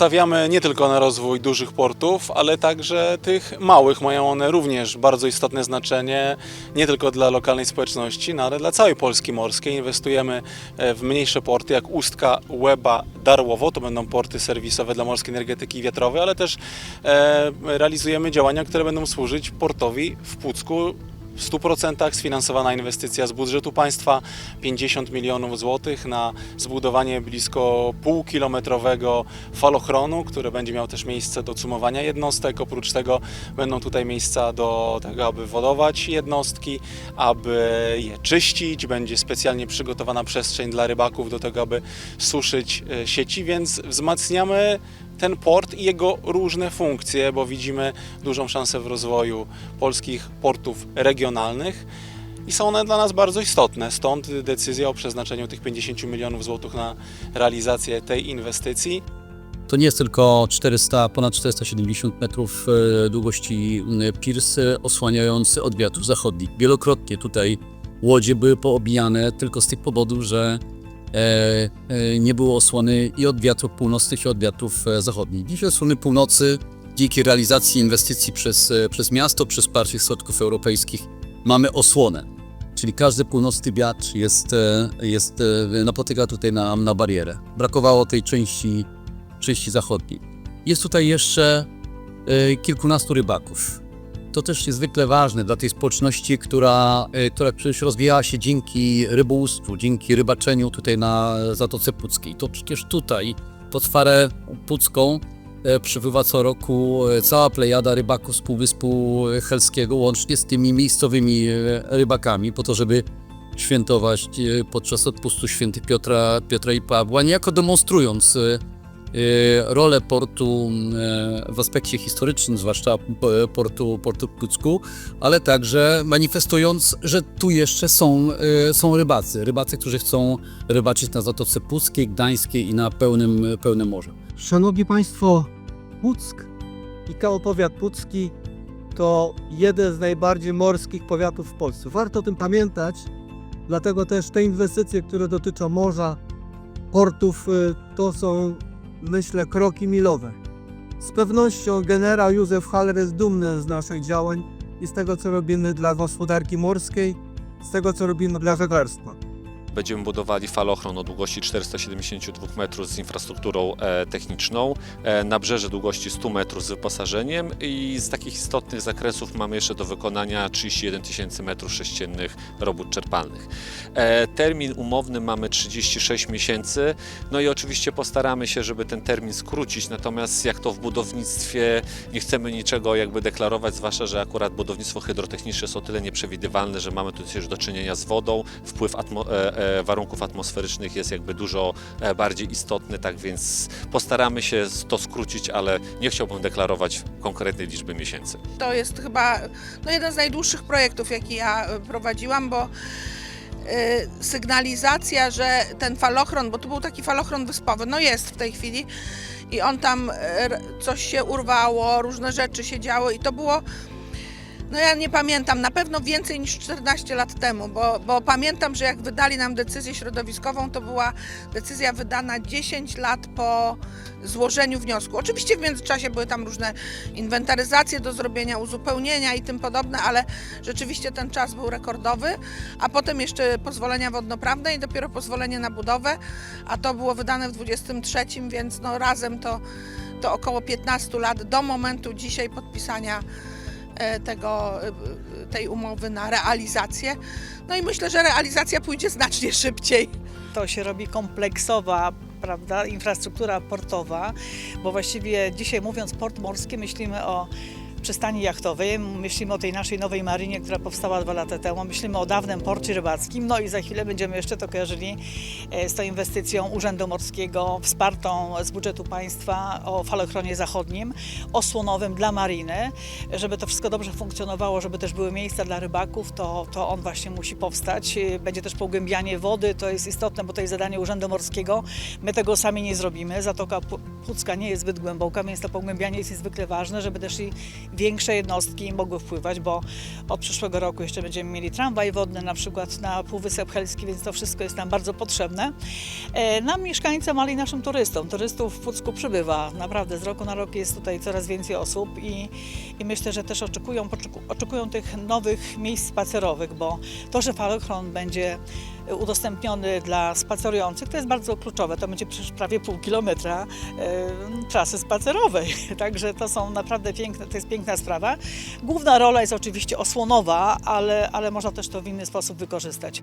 Stawiamy nie tylko na rozwój dużych portów, ale także tych małych. Mają one również bardzo istotne znaczenie nie tylko dla lokalnej społeczności, no ale dla całej Polski morskiej. Inwestujemy e, w mniejsze porty jak Ustka, Łeba, Darłowo. To będą porty serwisowe dla morskiej energetyki wiatrowej, ale też e, realizujemy działania, które będą służyć portowi w Pucku. W 100% sfinansowana inwestycja z budżetu państwa 50 milionów złotych na zbudowanie blisko półkilometrowego falochronu, który będzie miał też miejsce do cumowania jednostek. Oprócz tego będą tutaj miejsca do tego, aby wodować jednostki, aby je czyścić. Będzie specjalnie przygotowana przestrzeń dla rybaków do tego, aby suszyć e, sieci, więc wzmacniamy ten port i jego różne funkcje, bo widzimy dużą szansę w rozwoju polskich portów regionalnych i są one dla nas bardzo istotne. Stąd decyzja o przeznaczeniu tych 50 milionów złotych na realizację tej inwestycji. To nie jest tylko 400, ponad 470 metrów e, długości pirs e, osłaniający od wiatru zachodnich. Wielokrotnie tutaj łodzie były poobijane tylko z tych powodów, że nie było osłony i od wiatrów północnych, i od wiatrów e, zachodnich. Dzisiaj od strony północy, dzięki realizacji inwestycji przez, e, przez miasto, przez wsparcie środków europejskich, mamy osłonę. Czyli każdy północny wiatr jest, e, jest, e, napotyka tutaj na, na barierę. Brakowało tej części części zachodniej. Jest tutaj jeszcze e, kilkunastu rybaków. To też niezwykle ważne dla tej społeczności, która, e, która przecież rozwijała się dzięki rybołówstwu, dzięki rybaczeniu tutaj na Zatoce Puckiej. To przecież tutaj, pod Farę Pucką, e, przybywa co roku e, cała plejada rybaków z Półwyspu Helskiego, łącznie z tymi miejscowymi e, rybakami, po to, żeby świętować podczas odpustu święty Piotra, Piotra i Pawła, niejako demonstrując rolę portu e, w aspekcie historycznym, zwłaszcza p- portu, portu w ale także manifestując, że tu jeszcze są, są rybacy. Rybacy, którzy chcą rybaczyć na Zatoce Puckiej, Gdańskiej i na pełnym, pełnym morzu. Szanowni Państwo, Puck i koło powiat pucki to jeden z najbardziej morskich powiatów w Polsce. Warto o tym pamiętać, dlatego też te inwestycje, które dotyczą morza, portów, y, to są, myślę, kroki milowe. Z pewnością generał Józef Haller jest dumny z naszych działań i z tego, co robimy dla gospodarki morskiej, z tego, co robimy dla żeglarstwa. Będziemy budowali falochron o długości 472 metrów z infrastrukturą e, techniczną, e, nabrzeże długości 100 metrów z wyposażeniem i z takich istotnych zakresów mamy jeszcze do wykonania 31 tysięcy metrów sześciennych robót czerpalnych. E, termin umowny mamy 36 miesięcy, no i oczywiście postaramy się, żeby ten termin skrócić, natomiast jak to w budownictwie nie chcemy niczego jakby deklarować, zwłaszcza, że akurat budownictwo hydrotechniczne jest o tyle nieprzewidywalne, że mamy tu też do czynienia z wodą, wpływ atmo- warunków atmosferycznych jest jakby dużo e, bardziej istotny, tak więc postaramy się to skrócić, ale nie chciałbym deklarować konkretnej liczby miesięcy. To jest chyba no, jeden z najdłuższych projektów, jaki ja y, prowadziłam, bo sygnalizacja, że ten falochron, bo to był taki falochron wyspowy, no jest w tej chwili i on tam coś się urwało, różne rzeczy się działy i to było no ja nie pamiętam, na pewno więcej niż 14 lat temu, bo, bo pamiętam, że jak wydali nam decyzję środowiskową, to była decyzja wydana 10 lat po złożeniu wniosku. Oczywiście w międzyczasie były tam różne inwentaryzacje do zrobienia, uzupełnienia i tym podobne, ale rzeczywiście ten czas był rekordowy, a potem jeszcze pozwolenia wodnoprawne i dopiero pozwolenie na budowę, a to było wydane w 23, więc no razem to, to około 15 lat do momentu dzisiaj podpisania tego, e, tej umowy na realizację. No i myślę, że realizacja pójdzie znacznie szybciej. to się robi kompleksowa prawda, infrastruktura portowa, bo właściwie dzisiaj mówiąc port morski myślimy o przystani jachtowej, myślimy o tej naszej nowej marynie, która powstała dwa lata temu, myślimy o dawnym porcie rybackim, no i za chwilę będziemy jeszcze to kojarzyli e, z tą inwestycją Urzędu Morskiego wspartą z budżetu państwa o falochronie zachodnim, osłonowym dla mariny, żeby to wszystko dobrze funkcjonowało, żeby też były miejsca dla rybaków, to, to on właśnie musi powstać. E, Będzie też pogłębianie wody, to jest istotne, bo to jest zadanie Urzędu Morskiego. My tego sami nie zrobimy. Zatoka Pu- Pucka nie jest zbyt głęboka, więc to pogłębianie jest niezwykle ważne, żeby też i większe jednostki mogły wpływać, bo od przyszłego roku jeszcze będziemy mieli tramwaj wodny na przykład na Półwysep Helski, więc to wszystko jest nam bardzo potrzebne. E, Nam mieszkańcom, ale i naszym turystom. Turystów w Pucku przybywa. Naprawdę z roku na rok jest tutaj coraz więcej osób i, i myślę, że też oczekują, oczekują tych nowych miejsc spacerowych, bo to, że falochron będzie udostępniony dla spacerujących, to jest bardzo kluczowe. To będzie przecież prawie pół kilometra e, trasy spacerowej. Także to są naprawdę piękne, to jest piękna sprawa. Główna rola jest oczywiście osłonowa, ale, ale można też to w inny sposób wykorzystać.